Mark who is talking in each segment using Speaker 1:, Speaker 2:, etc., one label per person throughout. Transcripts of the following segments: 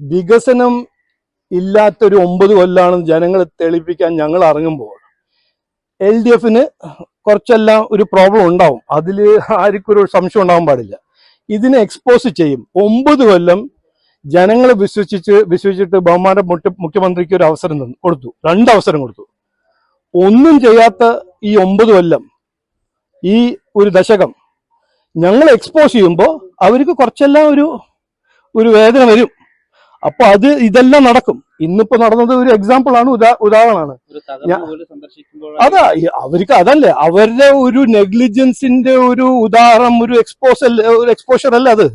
Speaker 1: വികസനം ഇല്ലാത്തൊരു ഒമ്പത് കൊല്ലാണെന്ന് ജനങ്ങളെ തെളിപ്പിക്കാൻ ഞങ്ങൾ ഇറങ്ങുമ്പോൾ എൽ ഡി എഫിന് കുറച്ചെല്ലാം ഒരു പ്രോബ്ലം ഉണ്ടാവും. അതിൽ ആർക്കും ഒരു സംശയം ഉണ്ടാവാൻ പാടില്ല. ഇതിനെ എക്സ്പോസ് ചെയ്യും. ഒമ്പത് കൊല്ലം ജനങ്ങളെ വിശ്വസിച്ച് വിശ്വസിച്ചിട്ട് ബഹുമാന മുഖ്യമന്ത്രിക്ക് ഒരു അവസരം തന്നു കൊടുത്തു. രണ്ട് അവസരം കൊടുത്തു. ഒന്നും ചെയ്യാത്ത ഈ ഒമ്പത് കൊല്ലം ഈ ഒരു ദശകം ഞങ്ങൾ എക്സ്പോസ് ചെയ്യുമ്പോൾ അവർക്ക് കുറച്ചെല്ലാം ഒരു ഒരു വേദന വരും. അപ്പൊ അത് ഇതെല്ലാം നടക്കും. ഇന്നിപ്പോ നടന്നത് ഒരു എക്സാമ്പിൾ ആണ് ഉദാ ഉദാഹരണമാണ്. അതാ അവർക്ക് അതല്ലേ അവരുടെ ഒരു നെഗ്ലിജൻസിന്റെ ഒരു ഉദാഹരണം ഒരു എക്സ്പോസ് ഒരു എക്സ്പോഷർ അല്ല അത്.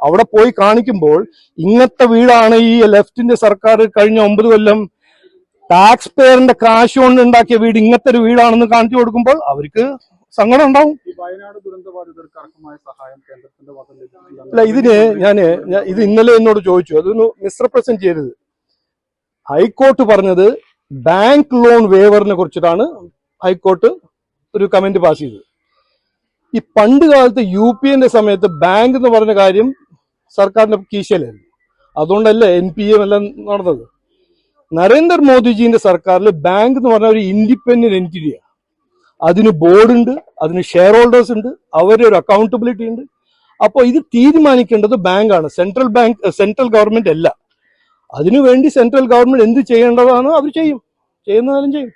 Speaker 1: അവിടെ പോയി കാണിക്കുമ്പോൾ ഇങ്ങനത്തെ വീടാണ് ഈ ലെഫ്റ്റിന്റെ സർക്കാർ കഴിഞ്ഞ ഒമ്പത് കൊല്ലം ടാക്സ് പേയറിന്റെ കാശ് കൊണ്ട് ഉണ്ടാക്കിയ വീട് ഇങ്ങനത്തെ ഒരു വീടാണെന്ന് കാണിച്ചു കൊടുക്കുമ്പോൾ അവർക്ക് സങ്കടം ഉണ്ടാവും.
Speaker 2: വയനാട് സഹായം കേന്ദ്രത്തിന്റെ
Speaker 1: അല്ല ഇതിന് ഞാൻ- ഇത് ഇന്നലെ എന്നോട് ചോദിച്ചു. അതൊന്ന് മിസ്റെപ്രസെന്റ് ചെയ്യരുത്. ഹൈക്കോർട്ട് പറഞ്ഞത് ബാങ്ക് ലോൺ വേവറിനെ കുറിച്ചിട്ടാണ് ഹൈക്കോർട്ട് ഒരു കമന്റ് പാസ് ചെയ്തത്. ഈ പണ്ട് കാലത്ത് യു പി എന്റെ സമയത്ത് ബാങ്ക് എന്ന് പറഞ്ഞ കാര്യം സർക്കാരിന്റെ കീശയിലായിരുന്നു. അതുകൊണ്ടല്ലേ എൻ പി എം എല്ലാം നടന്നത്. നരേന്ദ്രമോദിജീന്റെ സർക്കാരിൽ ബാങ്ക് എന്ന് പറഞ്ഞ ഒരു ഇൻഡിപെൻഡന്റ് എന്റിറ്റിയാണ് അതിന് ബോർഡുണ്ട് അതിന് ഷെയർ ഹോൾഡേഴ്സ് ഉണ്ട് അവരുടെ ഒരു അക്കൗണ്ടബിലിറ്റി ഉണ്ട്. അപ്പോൾ ഇത് തീരുമാനിക്കേണ്ടത് ബാങ്കാണ് സെൻട്രൽ ബാങ്ക് സെൻട്രൽ ഗവൺമെന്റ് അല്ല. അതിനുവേണ്ടി സെൻട്രൽ ഗവൺമെന്റ് എന്ത് ചെയ്യേണ്ടതാണോ അവർ ചെയ്യും. ചെയ്യുന്നതാലും ചെയ്യും.